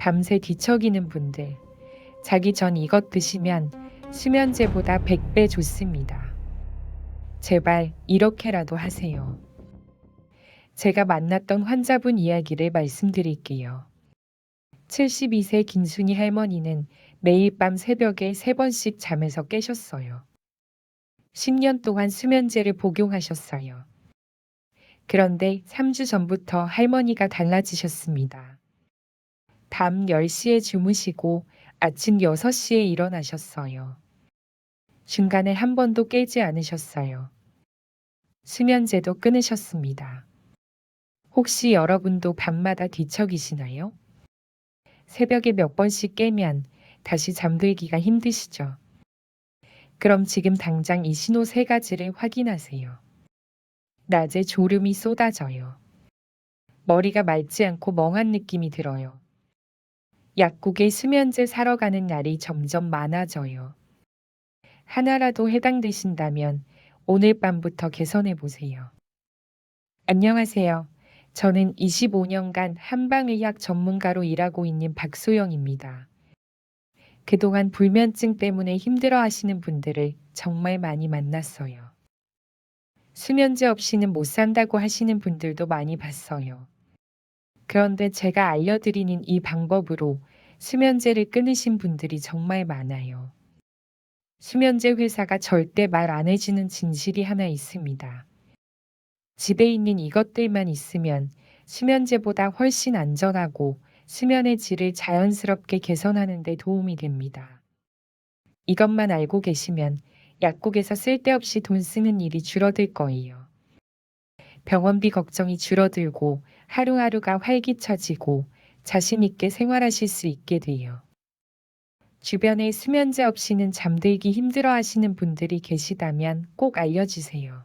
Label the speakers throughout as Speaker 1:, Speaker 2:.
Speaker 1: 밤새 뒤척이는 분들, 자기 전 이것 드시면 수면제보다 100배 좋습니다. 제발 이렇게라도 하세요. 제가 만났던 환자분 이야기를 말씀드릴게요. 72세 김순희 할머니는 매일 밤 새벽에 3번씩 잠에서 깨셨어요. 10년 동안 수면제를 복용하셨어요. 그런데 3주 전부터 할머니가 달라지셨습니다. 밤 10시에 주무시고 아침 6시에 일어나셨어요. 중간에 한 번도 깨지 않으셨어요. 수면제도 끊으셨습니다. 혹시 여러분도 밤마다 뒤척이시나요? 새벽에 몇 번씩 깨면 다시 잠들기가 힘드시죠? 그럼 지금 당장 이 신호 세 가지를 확인하세요. 낮에 졸음이 쏟아져요. 머리가 맑지 않고 멍한 느낌이 들어요. 약국에 수면제 사러 가는 날이 점점 많아져요. 하나라도 해당되신다면 오늘 밤부터 개선해 보세요. 안녕하세요. 저는 25년간 한방의학 전문가로 일하고 있는 박소영입니다. 그동안 불면증 때문에 힘들어 하시는 분들을 정말 많이 만났어요. 수면제 없이는 못 산다고 하시는 분들도 많이 봤어요. 그런데 제가 알려드리는 이 방법으로 수면제를 끊으신 분들이 정말 많아요. 수면제 회사가 절대 말 안 해주는 진실이 하나 있습니다. 집에 있는 이것들만 있으면 수면제보다 훨씬 안전하고 수면의 질을 자연스럽게 개선하는 데 도움이 됩니다. 이것만 알고 계시면 약국에서 쓸데없이 돈 쓰는 일이 줄어들 거예요. 병원비 걱정이 줄어들고 하루하루가 활기차지고 자신있게 생활하실 수 있게 돼요. 주변에 수면제 없이는 잠들기 힘들어 하시는 분들이 계시다면 꼭 알려주세요.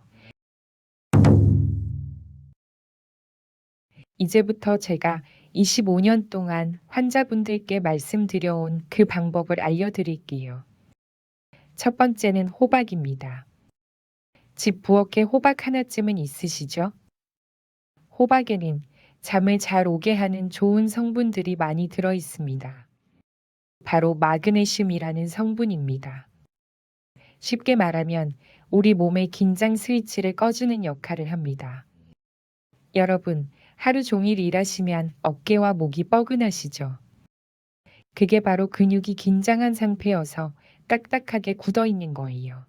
Speaker 1: 이제부터 제가 25년 동안 환자분들께 말씀드려온 그 방법을 알려드릴게요. 첫 번째는 호박입니다. 집 부엌에 호박 하나쯤은 있으시죠? 호박에는 잠을 잘 오게 하는 좋은 성분들이 많이 들어 있습니다. 바로 마그네슘이라는 성분입니다. 쉽게 말하면 우리 몸의 긴장 스위치를 꺼주는 역할을 합니다. 여러분, 하루 종일 일하시면 어깨와 목이 뻐근하시죠? 그게 바로 근육이 긴장한 상태여서 딱딱하게 굳어 있는 거예요.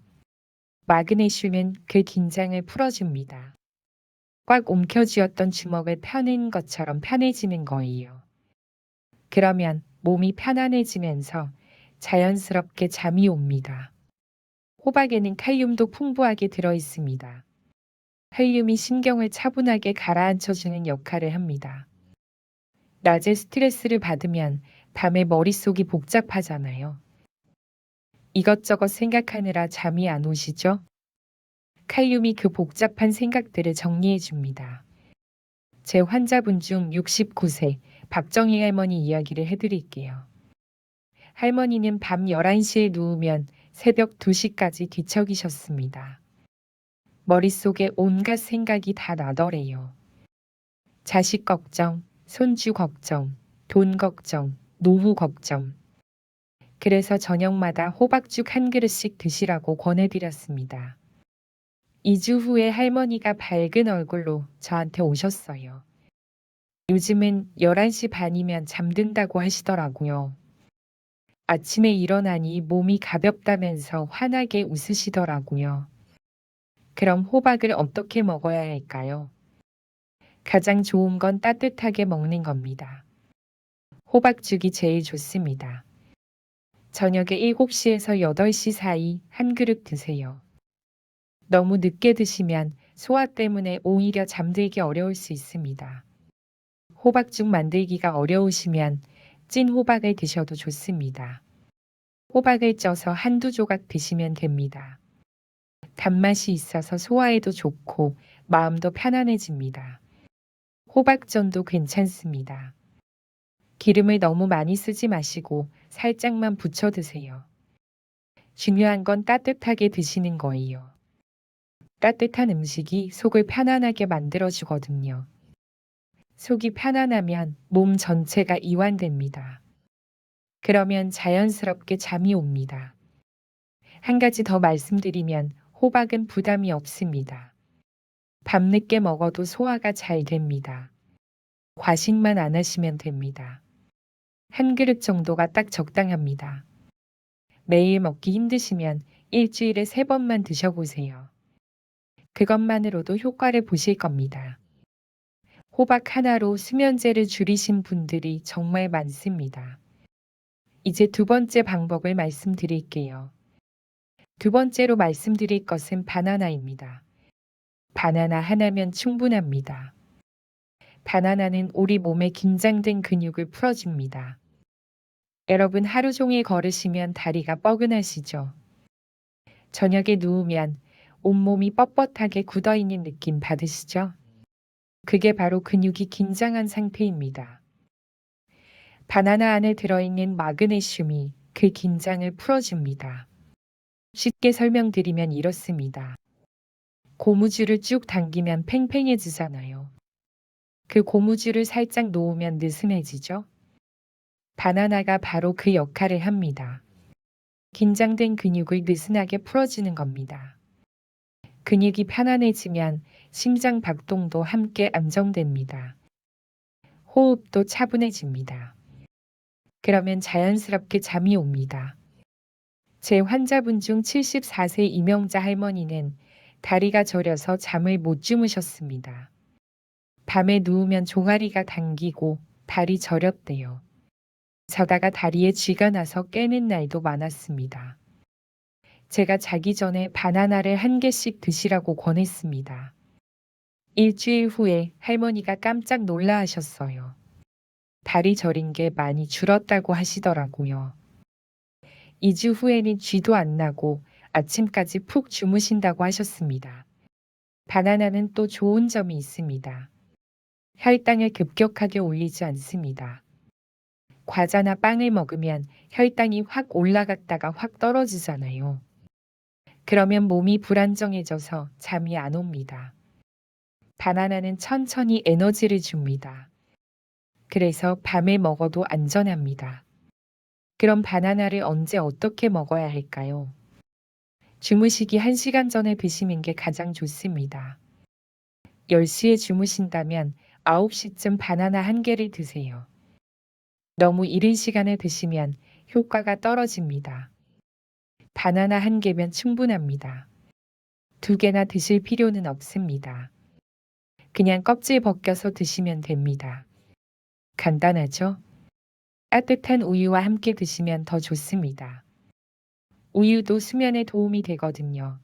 Speaker 1: 마그네슘은 그 긴장을 풀어줍니다. 꽉 움켜쥐었던 주먹을 펴는 것처럼 편해지는 거예요. 그러면 몸이 편안해지면서 자연스럽게 잠이 옵니다. 호박에는 칼륨도 풍부하게 들어 있습니다. 칼륨이 신경을 차분하게 가라앉혀주는 역할을 합니다. 낮에 스트레스를 받으면 밤에 머릿속이 복잡하잖아요. 이것저것 생각하느라 잠이 안 오시죠? 칼륨이 그 복잡한 생각들을 정리해 줍니다. 제 환자분 중 69세 박정희 할머니 이야기를 해드릴게요. 할머니는 밤 11시에 누우면 새벽 2시까지 뒤척이셨습니다. 머릿속에 온갖 생각이 다 나더래요. 자식 걱정, 손주 걱정, 돈 걱정, 노후 걱정. 그래서 저녁마다 호박죽 한 그릇씩 드시라고 권해드렸습니다. 2주 후에 할머니가 밝은 얼굴로 저한테 오셨어요. 요즘은 11시 반이면 잠든다고 하시더라고요. 아침에 일어나니 몸이 가볍다면서 환하게 웃으시더라고요. 그럼 호박을 어떻게 먹어야 할까요? 가장 좋은 건 따뜻하게 먹는 겁니다. 호박죽이 제일 좋습니다. 저녁에 7시에서 8시 사이 한 그릇 드세요. 너무 늦게 드시면 소화 때문에 오히려 잠들기 어려울 수 있습니다. 호박죽 만들기가 어려우시면 찐 호박을 드셔도 좋습니다. 호박을 쪄서 한두 조각 드시면 됩니다. 단맛이 있어서 소화에도 좋고 마음도 편안해집니다. 호박전도 괜찮습니다. 기름을 너무 많이 쓰지 마시고 살짝만 부쳐 드세요. 중요한 건 따뜻하게 드시는 거예요. 따뜻한 음식이 속을 편안하게 만들어주거든요. 속이 편안하면 몸 전체가 이완됩니다. 그러면 자연스럽게 잠이 옵니다. 한 가지 더 말씀드리면 호박은 부담이 없습니다. 밤늦게 먹어도 소화가 잘 됩니다. 과식만 안 하시면 됩니다. 한 그릇 정도가 딱 적당합니다. 매일 먹기 힘드시면 일주일에 세 번만 드셔보세요. 그것만으로도 효과를 보실 겁니다. 호박 하나로 수면제를 줄이신 분들이 정말 많습니다. 이제 두 번째 방법을 말씀드릴게요. 두 번째로 말씀드릴 것은 바나나입니다. 바나나 하나면 충분합니다. 바나나는 우리 몸에 긴장된 근육을 풀어줍니다. 여러분 하루 종일 걸으시면 다리가 뻐근하시죠? 저녁에 누우면 온몸이 뻣뻣하게 굳어있는 느낌 받으시죠? 그게 바로 근육이 긴장한 상태입니다. 바나나 안에 들어있는 마그네슘이 그 긴장을 풀어줍니다. 쉽게 설명드리면 이렇습니다. 고무줄을 쭉 당기면 팽팽해지잖아요. 그 고무줄을 살짝 놓으면 느슨해지죠? 바나나가 바로 그 역할을 합니다. 긴장된 근육을 느슨하게 풀어주는 겁니다. 근육이 편안해지면 심장 박동도 함께 안정됩니다. 호흡도 차분해집니다. 그러면 자연스럽게 잠이 옵니다. 제 환자분 중 74세 이명자 할머니는 다리가 저려서 잠을 못 주무셨습니다. 밤에 누우면 종아리가 당기고 발이 저렸대요. 자다가 다리에 쥐가 나서 깨는 날도 많았습니다. 제가 자기 전에 바나나를 한 개씩 드시라고 권했습니다. 일주일 후에 할머니가 깜짝 놀라 하셨어요. 다리 저린 게 많이 줄었다고 하시더라고요. 2주 후에는 쥐도 안 나고 아침까지 푹 주무신다고 하셨습니다. 바나나는 또 좋은 점이 있습니다. 혈당을 급격하게 올리지 않습니다. 과자나 빵을 먹으면 혈당이 확 올라갔다가 확 떨어지잖아요. 그러면 몸이 불안정해져서 잠이 안 옵니다. 바나나는 천천히 에너지를 줍니다. 그래서 밤에 먹어도 안전합니다. 그럼 바나나를 언제 어떻게 먹어야 할까요? 주무시기 1시간 전에 드시는 게 가장 좋습니다. 10시에 주무신다면 9시쯤 바나나 한 개를 드세요. 너무 이른 시간에 드시면 효과가 떨어집니다. 바나나 한 개면 충분합니다. 두 개나 드실 필요는 없습니다. 그냥 껍질 벗겨서 드시면 됩니다. 간단하죠? 따뜻한 우유와 함께 드시면 더 좋습니다. 우유도 수면에 도움이 되거든요.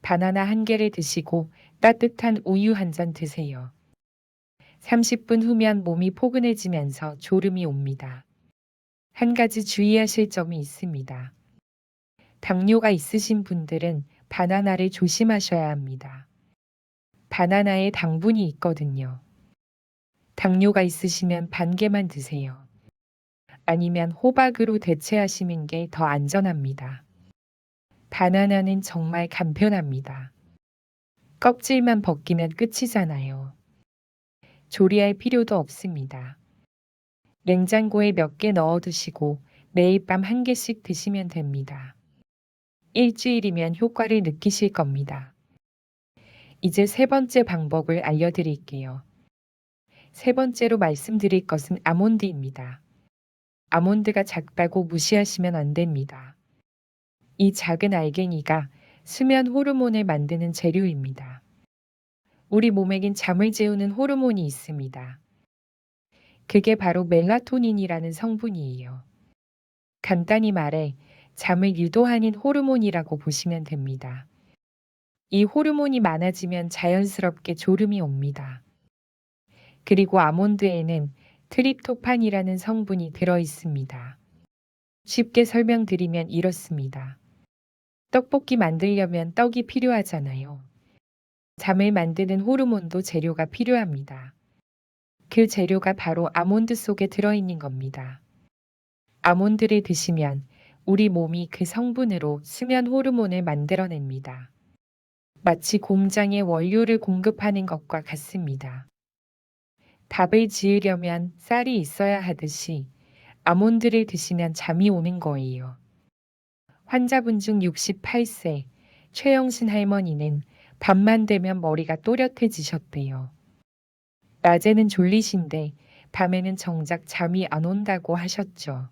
Speaker 1: 바나나 한 개를 드시고 따뜻한 우유 한 잔 드세요. 30분 후면 몸이 포근해지면서 졸음이 옵니다. 한 가지 주의하실 점이 있습니다. 당뇨가 있으신 분들은 바나나를 조심하셔야 합니다. 바나나에 당분이 있거든요. 당뇨가 있으시면 반 개만 드세요. 아니면 호박으로 대체하시는 게 더 안전합니다. 바나나는 정말 간편합니다. 껍질만 벗기면 끝이잖아요. 조리할 필요도 없습니다. 냉장고에 몇 개 넣어 두시고 매일 밤 한 개씩 드시면 됩니다. 일주일이면 효과를 느끼실 겁니다. 이제 세 번째 방법을 알려드릴게요. 세 번째로 말씀드릴 것은 아몬드입니다. 아몬드가 작다고 무시하시면 안 됩니다. 이 작은 알갱이가 수면 호르몬을 만드는 재료입니다. 우리 몸에겐 잠을 재우는 호르몬이 있습니다. 그게 바로 멜라토닌이라는 성분이에요. 간단히 말해 잠을 유도하는 호르몬이라고 보시면 됩니다. 이 호르몬이 많아지면 자연스럽게 졸음이 옵니다. 그리고 아몬드에는 트립토판이라는 성분이 들어 있습니다. 쉽게 설명드리면 이렇습니다. 떡볶이 만들려면 떡이 필요하잖아요. 잠을 만드는 호르몬도 재료가 필요합니다. 그 재료가 바로 아몬드 속에 들어있는 겁니다. 아몬드를 드시면 우리 몸이 그 성분으로 수면 호르몬을 만들어냅니다. 마치 공장에 원료를 공급하는 것과 같습니다. 밥을 지으려면 쌀이 있어야 하듯이 아몬드를 드시면 잠이 오는 거예요. 환자분 중 68세 최영신 할머니는 밤만 되면 머리가 또렷해지셨대요. 낮에는 졸리신데 밤에는 정작 잠이 안 온다고 하셨죠.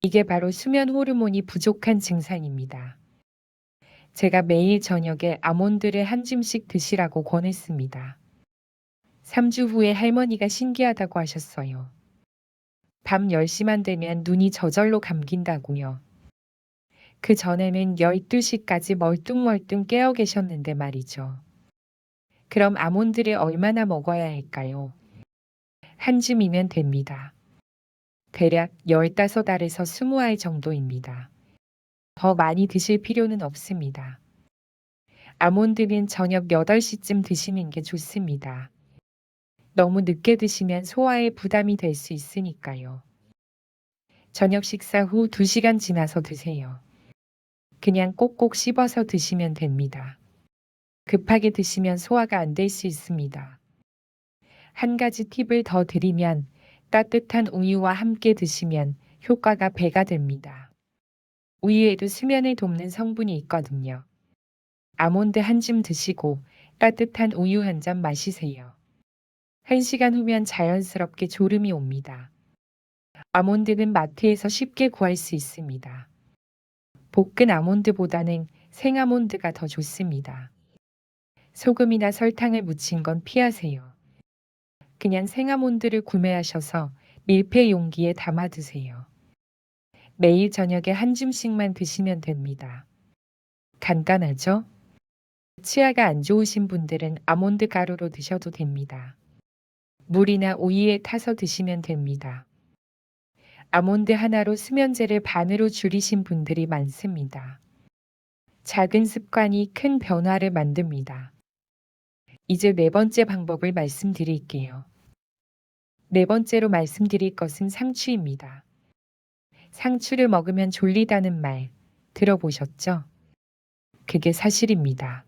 Speaker 1: 이게 바로 수면 호르몬이 부족한 증상입니다. 제가 매일 저녁에 아몬드를 한 줌씩 드시라고 권했습니다. 3주 후에 할머니가 신기하다고 하셨어요. 밤 10시만 되면 눈이 저절로 감긴다고요. 그 전에는 12시까지 멀뚱멀뚱 깨어 계셨는데 말이죠. 그럼 아몬드를 얼마나 먹어야 할까요? 한 줌이면 됩니다. 대략 15알에서 20알 정도입니다. 더 많이 드실 필요는 없습니다. 아몬드는 저녁 8시쯤 드시는 게 좋습니다. 너무 늦게 드시면 소화에 부담이 될 수 있으니까요. 저녁 식사 후 2시간 지나서 드세요. 그냥 꼭꼭 씹어서 드시면 됩니다. 급하게 드시면 소화가 안 될 수 있습니다. 한 가지 팁을 더 드리면 따뜻한 우유와 함께 드시면 효과가 배가 됩니다. 우유에도 수면을 돕는 성분이 있거든요. 아몬드 한 줌 드시고 따뜻한 우유 한 잔 마시세요. 한 시간 후면 자연스럽게 졸음이 옵니다. 아몬드는 마트에서 쉽게 구할 수 있습니다. 볶은 아몬드보다는 생아몬드가 더 좋습니다. 소금이나 설탕을 묻힌 건 피하세요. 그냥 생아몬드를 구매하셔서 밀폐 용기에 담아 드세요. 매일 저녁에 한 줌씩만 드시면 됩니다. 간단하죠? 치아가 안 좋으신 분들은 아몬드 가루로 드셔도 됩니다. 물이나 우유에 타서 드시면 됩니다. 아몬드 하나로 수면제를 반으로 줄이신 분들이 많습니다. 작은 습관이 큰 변화를 만듭니다. 이제 네 번째 방법을 말씀드릴게요. 네 번째로 말씀드릴 것은 상추입니다. 상추를 먹으면 졸리다는 말 들어보셨죠? 그게 사실입니다.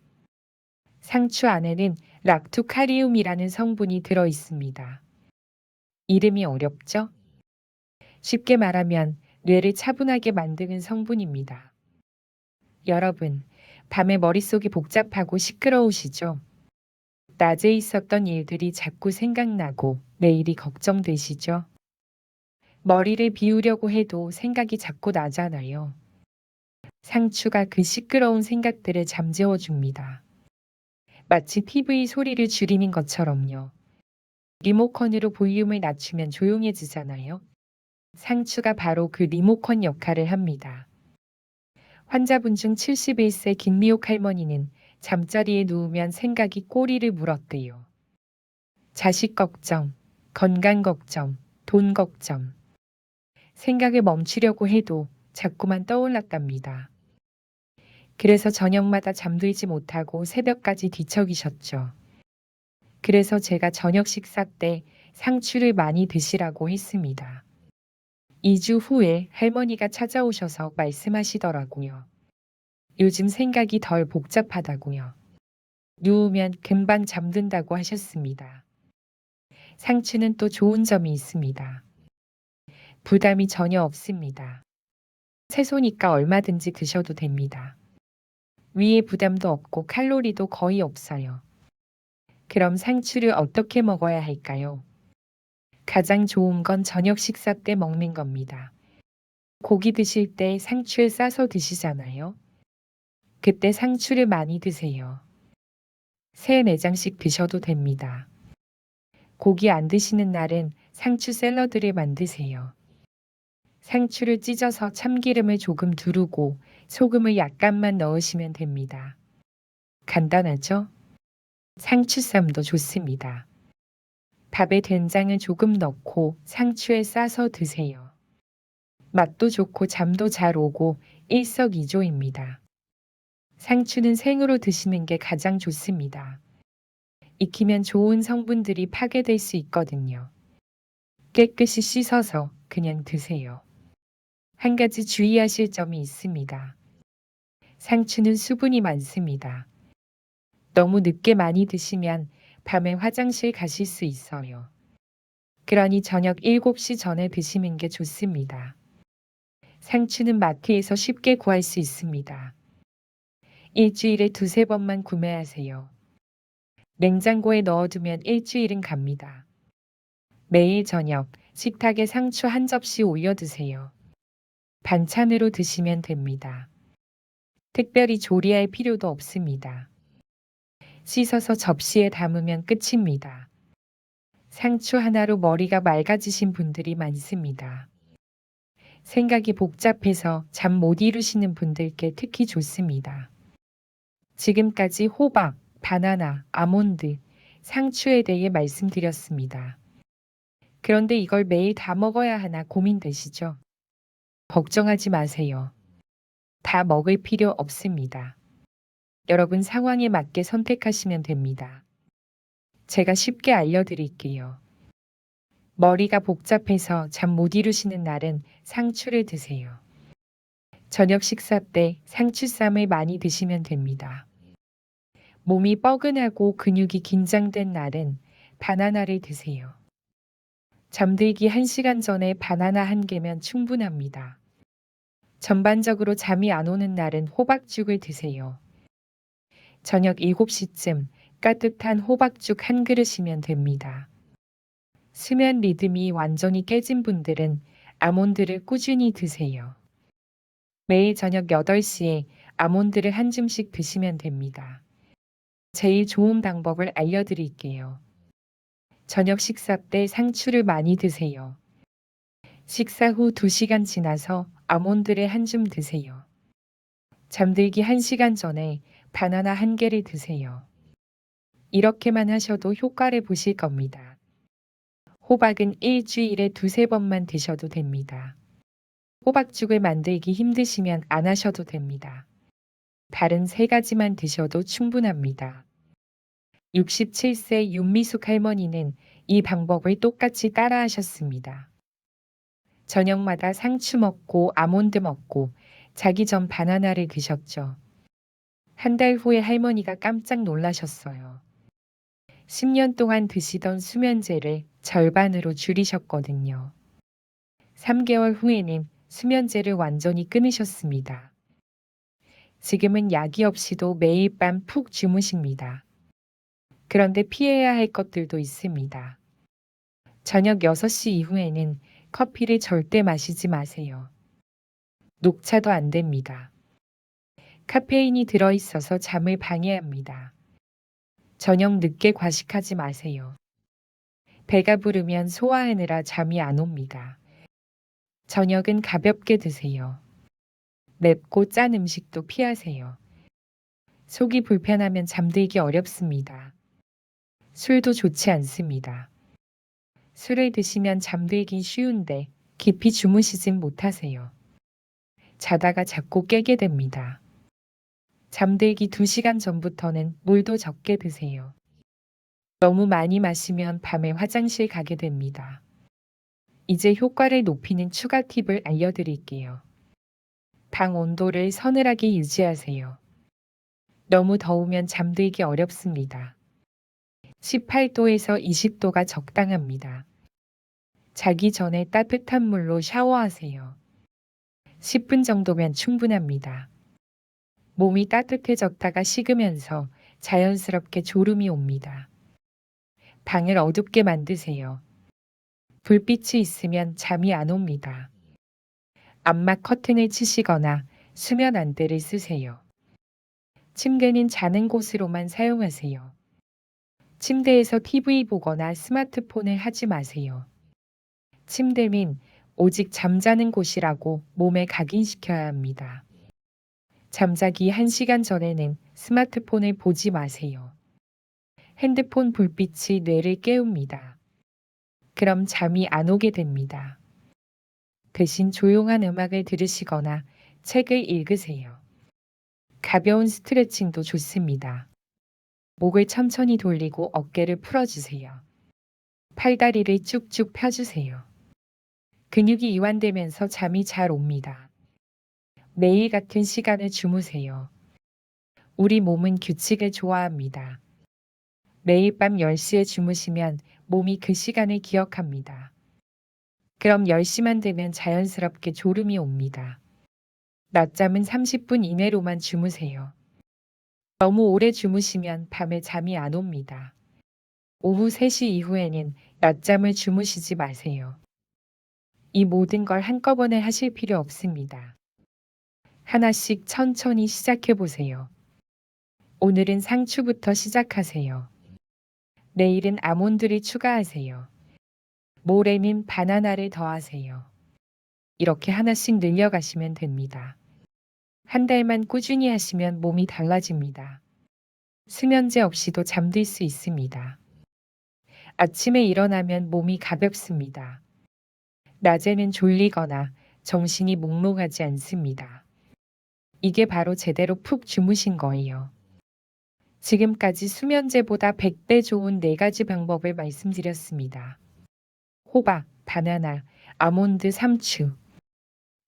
Speaker 1: 상추 안에는 락투카리움이라는 성분이 들어 있습니다. 이름이 어렵죠? 쉽게 말하면 뇌를 차분하게 만드는 성분입니다. 여러분, 밤에 머릿속이 복잡하고 시끄러우시죠? 낮에 있었던 일들이 자꾸 생각나고 내일이 걱정되시죠? 머리를 비우려고 해도 생각이 자꾸 나잖아요. 상추가 그 시끄러운 생각들을 잠재워 줍니다. 마치 TV 소리를 줄이는 것처럼요. 리모컨으로 볼륨을 낮추면 조용해지잖아요. 상추가 바로 그 리모컨 역할을 합니다. 환자분 중 71세 김미옥 할머니는 잠자리에 누우면 생각이 꼬리를 물었대요. 자식 걱정, 건강 걱정, 돈 걱정. 생각을 멈추려고 해도 자꾸만 떠올랐답니다. 그래서 저녁마다 잠들지 못하고 새벽까지 뒤척이셨죠. 그래서 제가 저녁 식사 때 상추를 많이 드시라고 했습니다. 2주 후에 할머니가 찾아오셔서 말씀하시더라고요. 요즘 생각이 덜 복잡하다고요. 누우면 금방 잠든다고 하셨습니다. 상추는 또 좋은 점이 있습니다. 부담이 전혀 없습니다. 채소니까 얼마든지 드셔도 됩니다. 위에 부담도 없고 칼로리도 거의 없어요. 그럼 상추를 어떻게 먹어야 할까요? 가장 좋은 건 저녁 식사 때 먹는 겁니다. 고기 드실 때 상추를 싸서 드시잖아요. 그때 상추를 많이 드세요. 세 내장씩 드셔도 됩니다. 고기 안 드시는 날은 상추 샐러드를 만드세요. 상추를 찢어서 참기름을 조금 두르고 소금을 약간만 넣으시면 됩니다. 간단하죠? 상추쌈도 좋습니다. 밥에 된장을 조금 넣고 상추에 싸서 드세요. 맛도 좋고 잠도 잘 오고 일석이조입니다. 상추는 생으로 드시는 게 가장 좋습니다. 익히면 좋은 성분들이 파괴될 수 있거든요. 깨끗이 씻어서 그냥 드세요. 한 가지 주의하실 점이 있습니다. 상추는 수분이 많습니다. 너무 늦게 많이 드시면 밤에 화장실 가실 수 있어요. 그러니 저녁 7시 전에 드시는 게 좋습니다. 상추는 마트에서 쉽게 구할 수 있습니다. 일주일에 두세 번만 구매하세요. 냉장고에 넣어두면 일주일은 갑니다. 매일 저녁 식탁에 상추 한 접시 올려 드세요. 반찬으로 드시면 됩니다. 특별히 조리할 필요도 없습니다. 씻어서 접시에 담으면 끝입니다. 상추 하나로 머리가 맑아지신 분들이 많습니다. 생각이 복잡해서 잠 못 이루시는 분들께 특히 좋습니다. 지금까지 호박, 바나나, 아몬드, 상추에 대해 말씀드렸습니다. 그런데 이걸 매일 다 먹어야 하나 고민되시죠? 걱정하지 마세요. 다 먹을 필요 없습니다. 여러분 상황에 맞게 선택하시면 됩니다. 제가 쉽게 알려드릴게요. 머리가 복잡해서 잠 못 이루시는 날은 상추를 드세요. 저녁 식사 때 상추쌈을 많이 드시면 됩니다. 몸이 뻐근하고 근육이 긴장된 날은 바나나를 드세요. 잠들기 1시간 전에 바나나 한 개면 충분합니다. 전반적으로 잠이 안 오는 날은 호박죽을 드세요. 저녁 7시쯤 따뜻한 호박죽 한 그릇이면 됩니다. 수면 리듬이 완전히 깨진 분들은 아몬드를 꾸준히 드세요. 매일 저녁 8시에 아몬드를 한 줌씩 드시면 됩니다. 제일 좋은 방법을 알려드릴게요. 저녁 식사 때 상추를 많이 드세요. 식사 후 2시간 지나서 아몬드를 한 줌 드세요. 잠들기 1시간 전에 바나나 한 개를 드세요. 이렇게만 하셔도 효과를 보실 겁니다. 호박은 일주일에 두세 번만 드셔도 됩니다. 호박죽을 만들기 힘드시면 안 하셔도 됩니다. 다른 세 가지만 드셔도 충분합니다. 67세 윤미숙 할머니는 이 방법을 똑같이 따라 하셨습니다. 저녁마다 상추 먹고 아몬드 먹고 자기 전 바나나를 드셨죠. 한 달 후에 할머니가 깜짝 놀라셨어요. 10년 동안 드시던 수면제를 절반으로 줄이셨거든요. 3개월 후에는 수면제를 완전히 끊으셨습니다. 지금은 약이 없이도 매일 밤 푹 주무십니다. 그런데 피해야 할 것들도 있습니다. 저녁 6시 이후에는 커피를 절대 마시지 마세요. 녹차도 안 됩니다. 카페인이 들어있어서 잠을 방해합니다. 저녁 늦게 과식하지 마세요. 배가 부르면 소화하느라 잠이 안 옵니다. 저녁은 가볍게 드세요. 맵고 짠 음식도 피하세요. 속이 불편하면 잠들기 어렵습니다. 술도 좋지 않습니다. 술을 드시면 잠들긴 쉬운데 깊이 주무시진 못하세요. 자다가 자꾸 깨게 됩니다. 잠들기 2시간 전부터는 물도 적게 드세요. 너무 많이 마시면 밤에 화장실 가게 됩니다. 이제 효과를 높이는 추가 팁을 알려드릴게요. 방 온도를 서늘하게 유지하세요. 너무 더우면 잠들기 어렵습니다. 18도에서 20도가 적당합니다. 자기 전에 따뜻한 물로 샤워하세요. 10분 정도면 충분합니다. 몸이 따뜻해졌다가 식으면서 자연스럽게 졸음이 옵니다. 방을 어둡게 만드세요. 불빛이 있으면 잠이 안 옵니다. 암막 커튼을 치시거나 수면 안대를 쓰세요. 침대는 자는 곳으로만 사용하세요. 침대에서 TV 보거나 스마트폰을 하지 마세요. 침대는 오직 잠자는 곳이라고 몸에 각인시켜야 합니다. 잠자기 1시간 전에는 스마트폰을 보지 마세요. 핸드폰 불빛이 뇌를 깨웁니다. 그럼 잠이 안 오게 됩니다. 대신 조용한 음악을 들으시거나 책을 읽으세요. 가벼운 스트레칭도 좋습니다. 목을 천천히 돌리고 어깨를 풀어주세요. 팔다리를 쭉쭉 펴주세요. 근육이 이완되면서 잠이 잘 옵니다. 매일 같은 시간에 주무세요. 우리 몸은 규칙을 좋아합니다. 매일 밤 10시에 주무시면 몸이 그 시간을 기억합니다. 그럼 10시만 되면 자연스럽게 졸음이 옵니다. 낮잠은 30분 이내로만 주무세요. 너무 오래 주무시면 밤에 잠이 안 옵니다. 오후 3시 이후에는 낮잠을 주무시지 마세요. 이 모든 걸 한꺼번에 하실 필요 없습니다. 하나씩 천천히 시작해 보세요. 오늘은 상추부터 시작하세요. 내일은 아몬드를 추가하세요. 모레는 바나나를 더하세요. 이렇게 하나씩 늘려가시면 됩니다. 한 달만 꾸준히 하시면 몸이 달라집니다. 수면제 없이도 잠들 수 있습니다. 아침에 일어나면 몸이 가볍습니다. 낮에는 졸리거나 정신이 몽롱하지 않습니다. 이게 바로 제대로 푹 주무신 거예요. 지금까지 수면제보다 100배 좋은 4가지 방법을 말씀드렸습니다. 호박, 바나나, 아몬드, 삼추.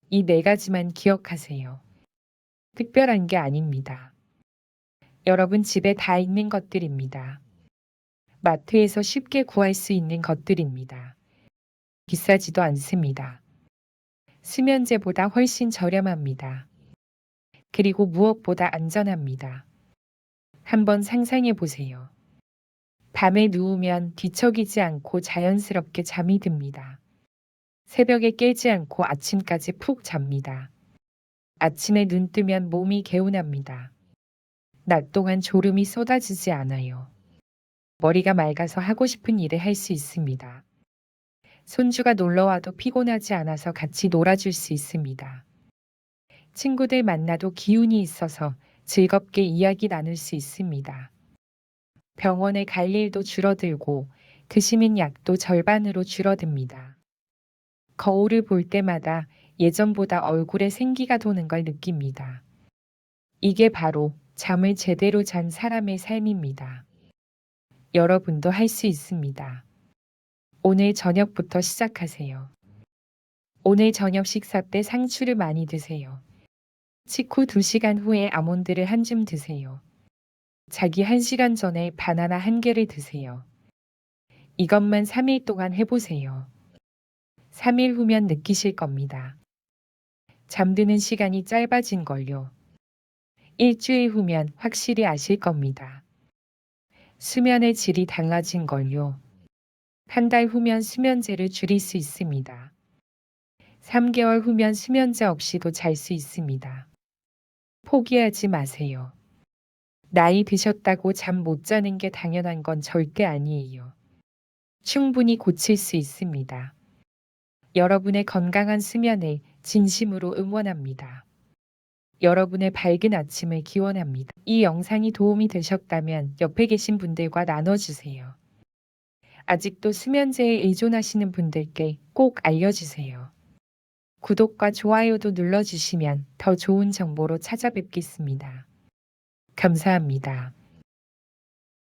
Speaker 1: 이네 가지만 기억하세요. 특별한 게 아닙니다. 여러분 집에 다 있는 것들입니다. 마트에서 쉽게 구할 수 있는 것들입니다. 비싸지도 않습니다. 수면제보다 훨씬 저렴합니다. 그리고 무엇보다 안전합니다. 한번 상상해 보세요. 밤에 누우면 뒤척이지 않고 자연스럽게 잠이 듭니다. 새벽에 깨지 않고 아침까지 푹 잡니다. 아침에 눈 뜨면 몸이 개운합니다. 낮 동안 졸음이 쏟아지지 않아요. 머리가 맑아서 하고 싶은 일을 할 수 있습니다. 손주가 놀러와도 피곤하지 않아서 같이 놀아줄 수 있습니다. 친구들 만나도 기운이 있어서 즐겁게 이야기 나눌 수 있습니다. 병원에 갈 일도 줄어들고 드시는 약도 절반으로 줄어듭니다. 거울을 볼 때마다 예전보다 얼굴에 생기가 도는 걸 느낍니다. 이게 바로 잠을 제대로 잔 사람의 삶입니다. 여러분도 할 수 있습니다. 오늘 저녁부터 시작하세요. 오늘 저녁 식사 때 상추를 많이 드세요. 식후 2시간 후에 아몬드를 한 줌 드세요. 자기 1시간 전에 바나나 한 개를 드세요. 이것만 3일 동안 해보세요. 3일 후면 느끼실 겁니다. 잠드는 시간이 짧아진 걸요. 일주일 후면 확실히 아실 겁니다. 수면의 질이 달라진 걸요. 한 달 후면 수면제를 줄일 수 있습니다. 3개월 후면 수면제 없이도 잘 수 있습니다. 포기하지 마세요. 나이 드셨다고 잠 못 자는 게 당연한 건 절대 아니에요. 충분히 고칠 수 있습니다. 여러분의 건강한 수면을 진심으로 응원합니다. 여러분의 밝은 아침을 기원합니다. 이 영상이 도움이 되셨다면 옆에 계신 분들과 나눠주세요. 아직도 수면제에 의존하시는 분들께 꼭 알려주세요. 구독과 좋아요도 눌러주시면 더 좋은 정보로 찾아뵙겠습니다. 감사합니다.